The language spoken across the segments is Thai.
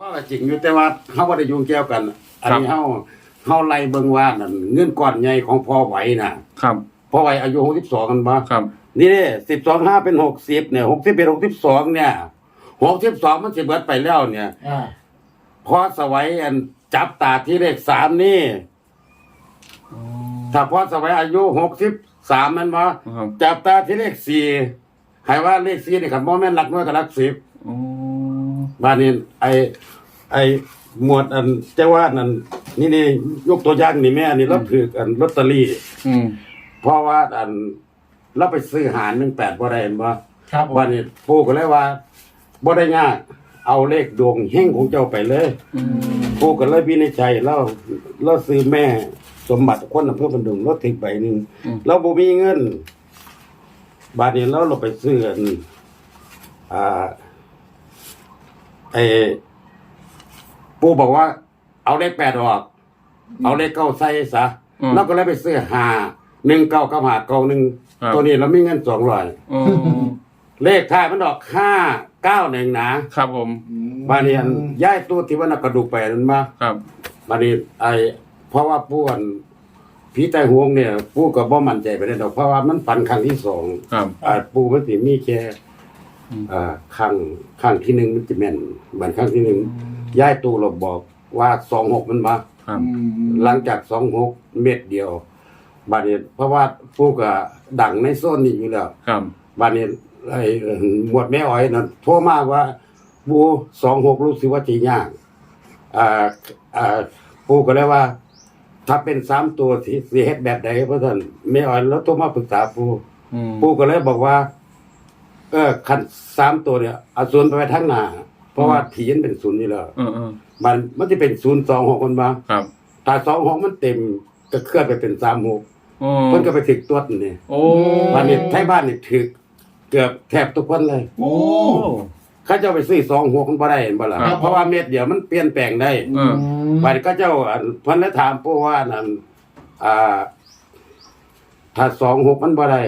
ว่าก็จริงอยู่แต่ว่าเฮาบ่ได้ยุ่งเกี่ยวกัน อันนี้เฮาเฮาไล่เบิ่งว่านั่นเงินก้อนใหญ่ของพ่อไหวน่ะ ครับ พ่อไหวอายุ62กันบ่ครับ นี่เด้12 5เป็น 60เนี่ย60เป็น62เนี่ย62มันสิเบิดไปแล้วเนี่ยอ่าพอสวัยอันจับตาที่เลข3นี่ถ้าพอสวัยอายุ63แม่นบ่ครับ จับตาที่เลข4ให้ว่าเลข4นี่คันบ่แม่นหลักน้อยก็หลัก10โอ้ บ้านนี้ไอไอหมวดอันเจ้าว่านั่นนี่นี่ยกตัวอย่างนี่แม่นี่เราถืออันลอตเตอรี่อืมเพราะว่าอันเราไปซื้อหารหนึ่งแปดบ่ได้เห็นบ่ครับผมวันนี้ปู่ก็เลยว่าบ่ได้ยากเอาเลขดวงเฮงของเจ้าไปเลยอืมปู่ก็เลยวินิจฉัยเราเราซื้อแม่สมบัติคนอำเภอบันดุงรถถึงใบหนึ่งเราบ่มีเงิน บาดนี้เราเราไปซื้ออันอ่า ไอ้ปู่บอกว่า เอาเลขแปดออก เอาเลขเก้าใส่ซะเราก็เลยไปซื้อหาหนึ่งเก้ากับหาเก้าหนึ่งตัวนี้เรามีเงินสองร้อยโอ้เลขท้ายมันออกห้าเก้าหนึ่งนะครับผมบาดนี้อันย้ายตัวที่ว่านักกระดูกไปนั่นมา ครับบาดนี้ไอ้เพราะว่าปู่อันผีใต้หวงเนี่ยปู่ก็บ่มั่นใจไปได้ดอกเพราะว่ามันฝันครั้งที่สองครับอ่าปู่มันสิมีแค่ อืมอ่าครั้งครั้งที่หนึ่งมันจะแม่นบันครั้งที่หนึ่งย้ายตู้เราบอกว่าสองหกมันมา ครับหลังจากสองหกเม็ดเดียวบาดนี้เพราะว่าปู่ก็ดังในโซนนี้อยู่แล้ว ครับบาดนี้ไอ้เอ่อหมวดแม่อ้อยนั่นโทรมาว่าปู่สองหกรู้สึกว่าจะยากอ่าอ่าปู่ก็เลยว่า ถ้าเป็นสามตัวสิสิเฮ็ดแบบใดเพราะท่านแม่อ้อยแล้วโทรมาปรึกษาปู่อืมปู่ก็เลยบอกว่า เออคันสามตัวเนี่ยเอาศูนย์ไปไว้ทั้งหน้า เพราะว่าผีมันเป็นศูนย์นี่แล้วเออเออมันมันจะเป็นศูนย์สองหกมันมาครับถ้าสองหกมันเต็มก็เคลื่อนไปเป็นสามหกโอ้เพิ่นก็ไปถึกตัวนี่โอ้บ้านนี้ไทยบ้านนี่ถึก เกือบแทบทุกคนเลยโอ้ เขาเจ้าไปซื้อสองหกมันบ่ได้เห็นบ่ล่ะครับ เพราะว่าเม็ดเดียวมันเปลี่ยนแปลงได้ เออบ้านนี้ก็เจ้าอันเพิ่นเลยถามปู่ว่านั่นอ่า ถ้าสองหกมันบ่ได้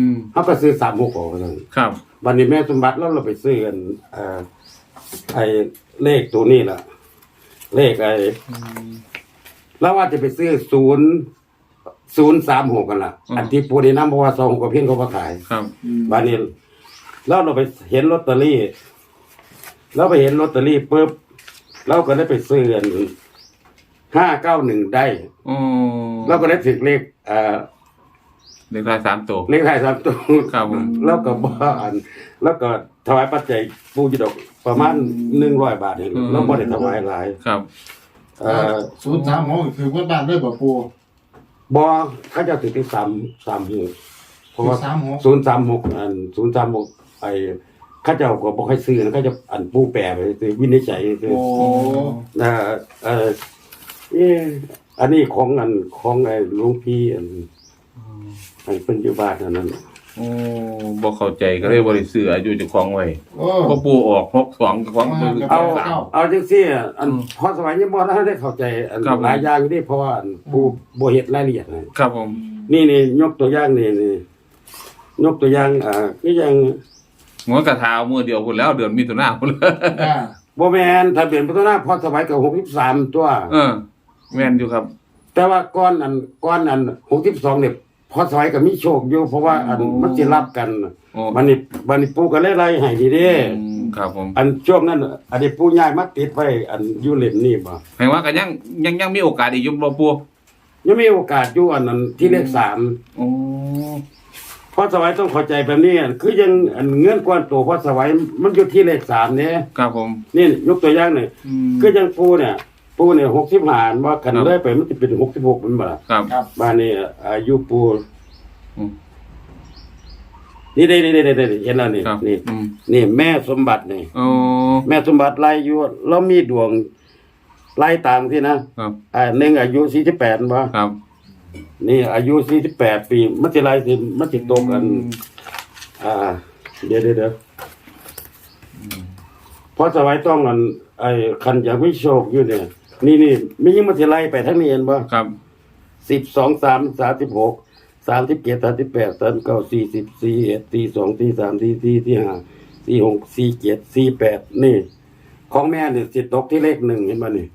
อืมเขาก็ซื้อสามหกออกนั่นครับ วันนี้แม่สมบัติแล้วเราไปซื้อกันเอ่อไอ้เลขตัวนี้ล่ะ เลขไอ้แล้วว่าจะไปซื้อศูนย์ศูนย์สามหกกันล่ะอันที่ปูนี่น้ำเพราะว่าสองหกกับเพี้ยนเขามาขาย ครับ วันนี้แล้วเราไปเห็นลอตเตอรี่แล้วไปเห็นลอตเตอรี่ปุ๊บเราก็ได้ไปซื้อกันห้าเก้าหนึ่งได้ โอ้เราก็ได้ถึงเลขเอ่อ เลขท้ายสามตัว เลขท้ายสามตัวครับผม แล้วก็บ้านแล้วก็ถวายปัจจัยปูจิดอกประมาณหนึ่งร้อยบาทเองแล้วบ่ได้ถวายหลายครับ เอ่อศูนย์สามหกคือวัดบ้านด้วยบ่ปู บ่เขาเจะถือที่สามสามหกเพราะว่าสามหกศูนย์สามหกอันศูนย์สามหกไอ้เข้าเจ้าก็บ่ค่อยซื้อนะเขาจะอันปูแปรไปคือวินิจฉัยคือโอ้เอ่อเอ่อเอ่ออันนี้ของอันของไอ้หลวงพี่อัน อันเป็นอยู่บ้านอันนั้นโอ้บ่เข้าใจก็เลยบ่ได้ซื้ออายุเจ้าของไว้โอ้พอปูออก62เจ้าของซื้อเอาสาม เอาจังซี่อะอันอืมพอสมัยนี้บ่ทันได้เข้าใจอันครับผมหลายอย่างอยู่นี่เพราะว่าอันผู้บ่เฮ็ดรายละเอียดนะ ครับผม นี่นี่ยกตัวอย่างนี่นี่ยกตัวอย่างอ่าคืออย่างหัวกระทาเอามือเดียวพุ่นแล้วเดือนมิถุนายนพุ่นเลยอ่าบ่แม่นทะเบียนพัฒนาพอสมัยก็63ตัว เออ แม่นอยู่ครับ แต่ว่าก่อนอันก่อนอัน62เนี่ย พอสมัยก็มีโชคอยู่เพราะว่าอันโอ้มันสิรับกันโอ้บัดนี้บัดนี้ปู่ก็เลยไล่ให้ดีเด้อืมครับผมอันช่วงนั้น อันนี้ปู่ย้ายมาติดไว้อันอยู่เล่มนี้บ่แปลว่าก็ยังยังยังมีโอกาสอีกอยู่บ่ปูยังมีโอกาสอยู่อันนั้นที่เลขสาม โอ้เพราะสวัยต้องเข้าใจแบบนี้อะคือยังอันเงื่อนกวนตัวเพราะสวัยมันอยู่ที่เลขสามเนี่ยครับผม นี่ยกตัวอย่างหน่อยอืม คือยังปูเนี่ย ปูเนี่ยหกสิบห้าว่ากันครับเลยไปมันจะเป็นหกสิบหกเป็นบ่ล่ะครับ ครับ บ้านนี้อายุปูอืม นี่ได้ได้ได้ได้เห็นแล้วนี่ครับนี่อืมนี่แม่สมบัตินี่ โอ้แม่สมบัติไล่อยู่แล้วมีดวงไล่ตามที่นะครับอ่าหนึ่งอายุสี่สิบแปดบ่ครับนี่อายุสี่สิบแปดปีมันจะไล่สิมันจะตรงกัน อ่า เดี๋ยวเดี๋ยวเดี๋ยวเพราะสมัยต้องกันไอ้คันอยากวิโชคอยู่เนี่ย นี่นี่ไม่ยิ่งมันจะไล่ไปทั้งนี้เห็นบ่ครับ สิบสองสามสามสิบหกสามสิบเจ็ดสามสิบแปดสามเก้าสี่สิบสี่เอ็ดสี่สองสี่สามสี่สี่สี่ห้าสี่หกสี่เจ็ดสี่แปดนี่ ของแม่นี่สิตกที่เลขหนึ่งเห็นบ่นี่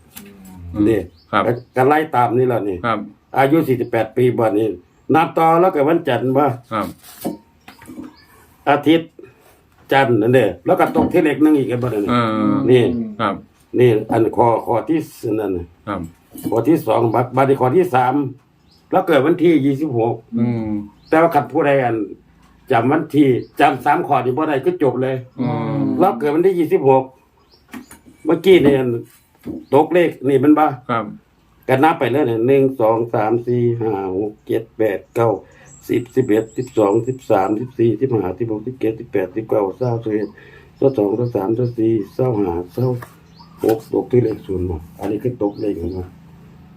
อืมนี่ครับก็ก็ไล่ตามนี่แหละนี่ครับ อายุ48ปีบ่นี่นับต่อแล้วก็วันจันทร์บ่ครับ อาทิตย์จันทร์นั่นเด้แล้วก็ตกที่เลขหนึ่งอีกเห็นบ่นี่เออนี่ครับ นี่อันข้อข้อที่สนั่นน่ะครับ ข้อที่สองบัตรบัตรข้อที่สามแล้วเกิดวันที่ยี่สิบหกอืมแต่ว่าขัดผู้ใดอันจำวันที่จำสามข้อที่บ่ได้ก็จบเลย อืมแล้วเกิดวันที่ยี่สิบหกเมื่อกี้เนี่ยตกเลขนี่มันบ้า ครับ กันนับไปเลยเนี่ยหนึ่งสองสามสี่ห้าหกเจ็ดแปดเก้าสิบสิบเอ็ดสิบสองสิบสามสิบสี่สิบห้าสิบหกสิบเจ็ดสิบแปดสิบเก้าเศร้าสิบเอ็ดเศร้าสองเศร้าสามเศร้าสี่เศร้าห้าเศร้า หกตกที่เลขศูนย์หมดอันนี้คือตกเลขของมัน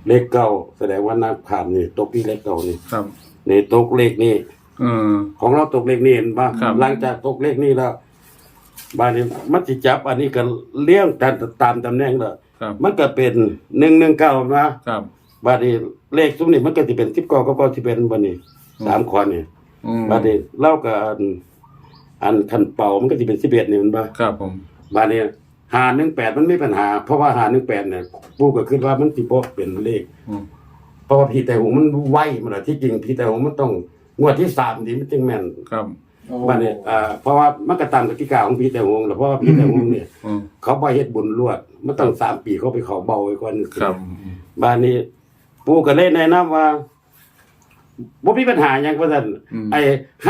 เลขเก้าแสดงว่านับผ่านนี่ตกที่เลขเก้านี่ครับ นี่ตกเลขนี่เออของเราตกเลขนี่เห็นปะครับ หลังจากตกเลขนี่แล้วบานนี้มันจิจับ อันนี้ก็เลี้ยงตามตามตำแหน่งแล้วครับ มันก็เป็นหนึ่งหนึ่งเก้านะ ครับ บาดนี้เลขซุ้มนี่มันก็จะเป็นสิบเก้าก็ก็จะเป็นบันนี้สามคอนนี่อืมบาดนี้เล่ากับอันอันคันเป่ามันก็จะเป็นสิบเอ็ดนี่มันบ้าครับผม บาดนี้ หาหนึ่งแปดมันไม่ปัญหา เพราะว่าหาหนึ่งแปดเนี่ยผู้ก็คิดว่ามันสิบเป็นเลข อืม เพราะว่าพีแต่หงมันไวมันอะที่จริงพีแต่หงมันต้องงวดที่สามนี่มันจึงแม่นครับบัดนี้อ่าเพราะว่ามันก็ตามกติกาของพีแต่หงแหละเพราะว่าพีแต่หงเนี่ย อืมเขาบ่เฮ็ดบุญรวดมันต้องสามปีเขาไปเขาเบาไว้ก่อน ครับ บ้านนี้ปู่ก็เลยแนะนำว่า บ่มีปัญหาหยังว่าซั่นอืมไอ้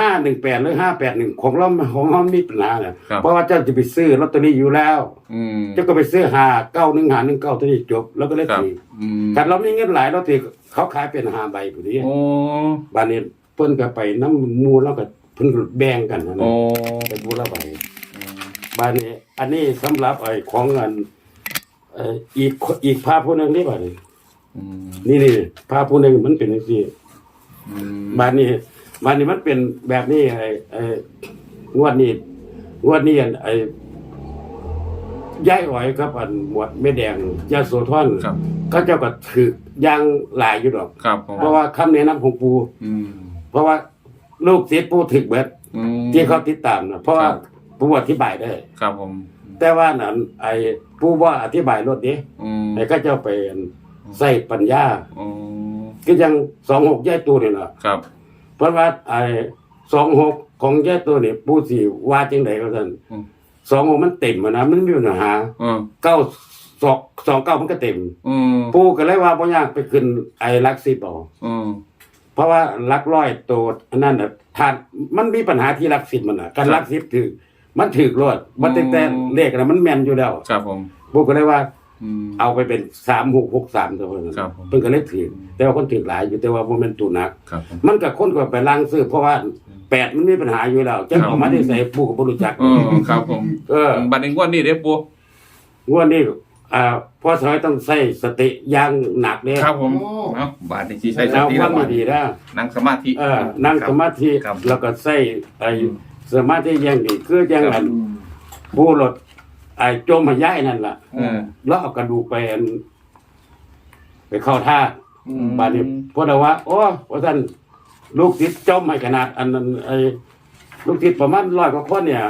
518หรือ581ของเราของเรามีปัญหาน่ะครับ เพราะว่าเจ้าจะไปซื้อลอตเตอรี่อยู่แล้ว อืม เจ้าก็ไปซื้อ5 91 519ตัวนี้จบแล้วก็เลยครับ ถืออืมคันเรามีเงินหลายเราถือเขาขายเป็น5ใบพุ่นนี้โอ้บ้านนี้เพิ่นก็ไปนำหมู่แล้วก็เพิ่นก็แบ่งกันนะโอ้ไปผู้ละใบบ้านนี้ อันนี้สำหรับไอ้ของเงินเอ่ออีกอีกภาพผู้หนึงนี่บ่นี่อืมนี่นี่ภาพผู้หนึงมันเป็นจังซี่อืม บ้านนี้บ้านนี้มันเป็นแบบนี้ไอ้ไอ้งวดนี้งวดนี้อันไอ้ย้ายอ้อยครับอันหมวดแม่แดงยาโสธรครับเขาเจ้าก็ถือย่างหลายอยู่ดอก ครับผมเพราะว่าคำแนะนำของปูอืม เพราะว่าลูกศิษย์ปูถึกเบิดอืม ที่เขาติดตามนะเพราะว่าครับ ปูอธิบายได้ ครับผมแต่ว่านั้นไอ้ผู้ว่าอธิบายรถนี้อืมไอ้ก็เจ้าไป ใส่ปัญญาอืมก็ยังสองหกแย่ตัวนี่แหละครับเพราะว่าไอ้สองหกของแย่ตัวนี่ผู้สี่ว่าจังไดก็ท่านอืมสองหกมันเต็มอะนะมันไม่มีปัญหาอืมเก้าสองสองเก้ามันก็เต็มอืมผู้ก็เลยว่าบ่ยากไปขึ้นไอ้ลักสิบเอาอืม เพราะว่าลักร้อยตัวอันนั้นน่ะทานมันมีปัญหาที่ลักสิบมันน่ะการลักสิบถือมันถือรอดมันแต่แต่เลขน่ะมันแม่นอยู่แล้ว ครับผม ผู้ก็เลยว่า อืม เอาไปเป็นสามหกหกสามตัวเพิ่นครับผม เพิ่นก็เลยถือแต่ว่าคนถือหลายอยู่แต่ว่าบ่แม่นตัวหนัก ครับผม มันก็คนก็ไปล้างซื้อเพราะว่าแปดมันมีปัญหาอยู่แล้วจะครับเอามาได้ใส่ปูก็บ่รู้จักอืมครับผมเออ บัดนี้งวดนี้เด้อปูงวดนี้อ่าพอสอยต้องใส่สติอย่างหนักเด้ครับผมเอ้าบาดนี้สิใช้สแล้วติฟัแล้วงบาดดีๆนะนั่งสมาธิเออนั่งสมาธิครับ แล้วก็ใส่ไอ้อืมสมาธิอย่างดีคืออย่างครัอับนผู้รถ ไอ้โจมหายายนั่นล่ะเออ แล้วเอากระดูกไปอันไปเข้าท่า อืม บาดนี้เพราะแต่ว่าโอ้ว่าท่านลูกติดจมให้ขนาด อันนั้นไอ้ลูกติดประมาณร้อยกว่าคนเนี่ย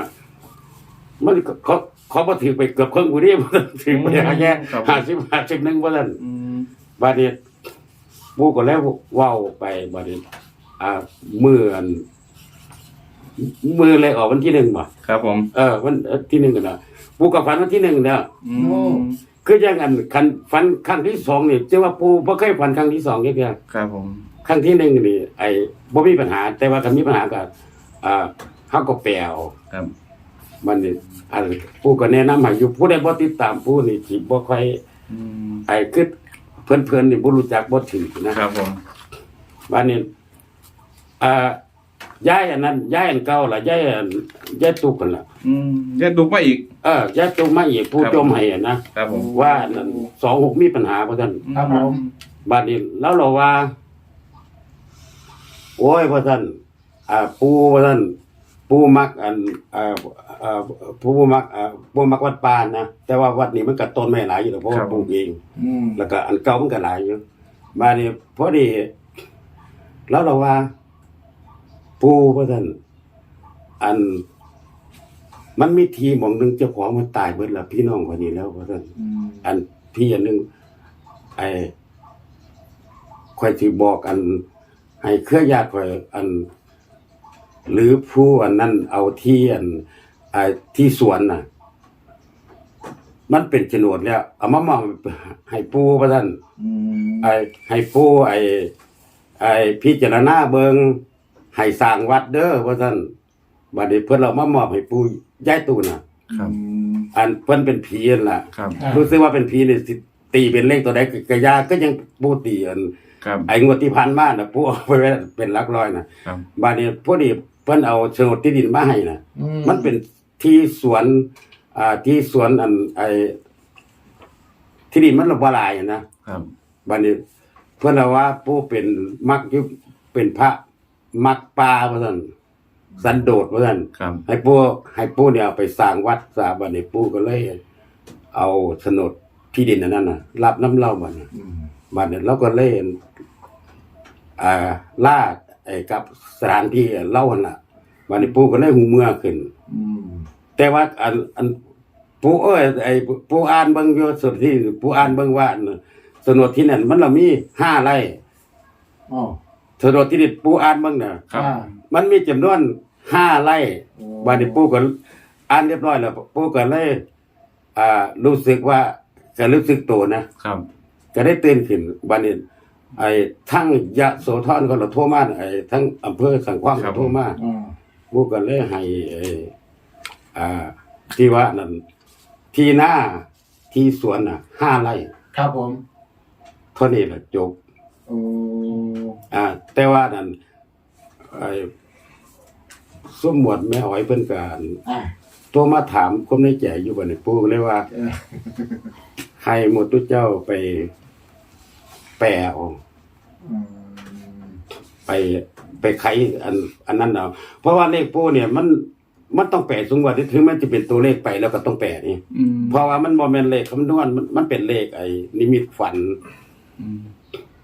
มันก็เขาเขาบ่ถือไปเกือบครึ่งกูนี่มันถือไปหาแค่ครับ ห้าสิบห้าสิบหนึ่งว่าท่านอืมบาดนี้ปูก็แล้วเว้าไปบาดนี้อ่ามืออัน มือเลยออกวันที่หนึ่งบ่ครับผม เออวันเอ่อที่หนึ่งกันนะปูกับฝันวันที่หนึ่งเนี่ยอืมคืออย่างอันคันฝันครั้งที่สองนี่เจ้าว่าปูบ่เคยฝันครั้งที่สองแค่ครับผมครั้งที่หนึ่งนี่ไอ้บ่มีปัญหา แต่ว่าคันมีปัญหาก็อ่าเฮาก็แปลเอาครับมันนี่อันปูก็แนะนำให้อยู่ผู้ใดบ่ติดตามปูนี่สิบ่ค่อยอืมไอ้คือเพิ่นๆนี่บ่รู้จักบ่ถือนะครับผมวันนี้อ่า ย้ายอันนั้นย้ายอันเก่าล่ะย้ายอันย้ายตุกกันล่ะอืมเดี๋ยวดูมาอีก เออย้ายตุกมาอีกผู้ครับ จมให้อะนะครับผมว่านั่น26มีปัญหาเพราะท่านครับผม บัดนี้แล้วเราว่า โอ้ยพ่อท่านอ่าปูพ่อท่านปูมักอันอ่าอ่าปูมักอ่าปูมักวัดป่านะแต่ว่าวัดนี้มันก็ต้นไม้หลายอยู่แล้วเพราะว่าปลูกเอง อืมแล้วก็อันเก่ามันก็หลายอยู่บัดนี้พอดี แล้วเราว่า ปูพ่อท่านอัน มันมีทีหมองหนึงเจ้าของมันตายเบิดแล้วพี่น้องคนนี้แล้วว่าซั่นอืมอันพี่อันหนึงไอ้ค่อยสิบอกอัน ให้เครือญาติค่อยอัน หรือผู้อันนั้นเอาที่อันไอ้ที่สวนน่ะ มันเป็นโฉนดแล้วเอามามอบให้ปู่ว่าซั่นอืมไอ้ให้ปู่ไอ้ไอ้พิจารณาเบิง ให้สร้างวัดเด้อว่าซั่นบัดนี้เพิ่นเอามามอบให้ปู่ย้ายตู้น่ะ ครับอืมอันเพิ่นเป็นผีนั่นล่ะครับครับ รู้สึกว่าเป็นผีนี่สิตีเป็นเลขตัวใดก็กะยาก็ยังปู่ตีอัน ครับ ไอ้งวดที่ผ่านมาน่ะปู่เอาไปไว้เป็นหลักร้อยน่ะครับ บัดนี้พอดีเพิ่นเอาโฉนดที่ดินมาให้น่ะ อืมันเป็นที่สวน อ่าที่สวนอันไอที่ดินมันระบหลายนะ ครับ บัดนี้เพื่อนเราว่าผู้เป็นมักยุเป็นพระ มักปลาว่าซั่นสันโดษว่าซั่นครับ ให้ปู่ให้ปู่เนี่ยเอาไปสร้างวัดสร้างบัดนี้ปู่ก็เลย เอาโฉนดที่ดินอันนั้นน่ะ รับน้ำเล่าบัดนี้อืมบัดนี้เราก็เลยอ่าล่าไอ้กับสถานที่เล่าหั่นน่ะบัดนี้ปู่ก็เลยหูเมื่อขึ้นอืมแต่ว่าอันอันผู้เอ้ยไอ้ผู้อ่านเบิ่งอยู่สุดที่ผู้อ่านเบิ่งว่าอันสนดที่นั่นมันละมีห้าไร่ อ๋อ สนดที่นี่ผู้อ่านเบิ่งน่ะ ครับ อ่า มันมีจำนวนห้าไร่โอ้บัดนี้ปู่ก็อ่านเรียบร้อยแล้วปู่ก็เลยอ่ารู้สึกว่าก็รู้สึกโตนะครับก็ได้ตื่นขึ้นบัดนี้ไอ้ทั้งยะโสธรก็ละโทรมาไอ้ทั้งอำเภอสังขวางก็โทรมาอ่าผู้ก็เลยให้เอ่ออ่าที่ว่านั่นที่หน้าที่สวนน่ะห้าไร่ครับผม เท่านี้แหละจบโอ้ อ่า แต่ว่านั่นไอ้สมหมวดแม่หอยเพิ่นการอ่าโทรมาถามความในใจอยู่บัดนี้ปู่ก็เลยว่า เออให้หมดทุกเจ้าไปแปลเอาอืมไปไปไขอัน อันนั้นเอาเพราะว่าเลขปู่เนี่ย มันมันต้องแปลสูงกว่าที่ถึงมันจะเป็นตัวเลขไปแล้วก็ต้องแปลนี่ อืมเพราะว่ามันบ่แม่นเลขคำนวณมันมันเป็นเลขไอ้นิมิตฝัน อืม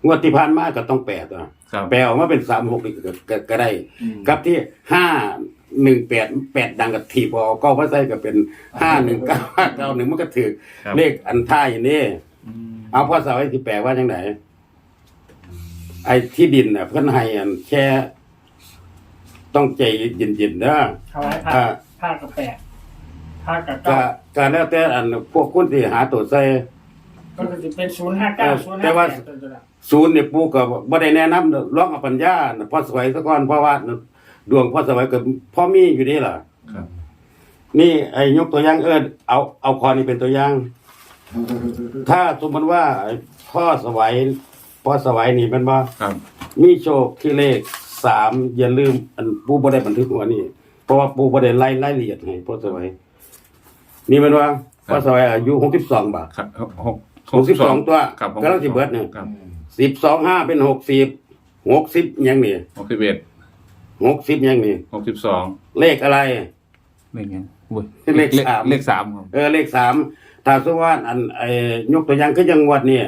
งวดที่ผ่านมาก็ต้องแปลตัวครับแปลออกมาเป็นสามหกนี่ก็ก็ก็ได้อืมกับที่ห้าหนึ่งแปดแปดดังกับถีบเอาก็ว่าใส่ก็เป็นห้าหนึ่งเก้าห้าเก้าหนึ่งมันก็ถือครับ เลขอันท้ายนี่อืมเอาพ่อสาวไอ้ที่แปลว่าจังไหนไอ้ที่ดินน่ะ เพิ่นให้อันแค่ต้องใจเย็นๆเด้อเอาไว้ผ้าอ่าผ้ากับแปะผ้ากับก็เก้าก็แล้วแต่อันพวกคุณที่หาตัวใส่ ก็จะเป็นศูนย์ห้าเก้าศูนย์แต่ห้าว่า แปดตัวละ ศูนย์เนี่ยปู่ก็บ่ได้แนะนำร้องเอาปัญญาน่ะพ่อสวัยซะก่อนเพราะว่าดวงพ่อสวัยก็พ่อมีอยู่นี่ล่ะครับ นี่ไอ้ยกตัวอย่างเอิ้นเอาเอาคอนี้เป็นตัวอย่าง ถ้าสมมติว่าไอ้พ่อสวัยพ่อสวัยนี่มันว่าครับ มีโชคที่เลขสามอย่าลืม อันปู่บ่ได้บันทึกหัวนี่เพราะว่าปู่บ่ได้ไล่รายละเอียดให้พ่อสวัยนี่มันว่าพ่อสวัยอายุ62บาทครับหก62ตัวครับกำลังสิเบิดเนี่ย ครับ สิบสองห้าเป็นหกสิบหกสิบยังนี่หกสิบเอ็ดหกสิบยังนี่หกสิบสองเลขอะไร เลขไงอุ้ยเลขสาม เลขสามครับเออเลขสามถ้าสมมติว่าอันไอ้ยกตัวอย่างคือจังหวัดเนี่ย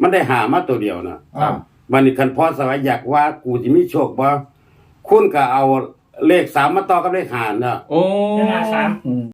มันได้หามาตัวเดียวนะอ่าวันนี้คันพ่อสวัยอยากว่ากูจะมีโชคบ่คุณก็เอาเลขสามมาต่อกับเลขหารนะ โอ้เลขห้าสามอืม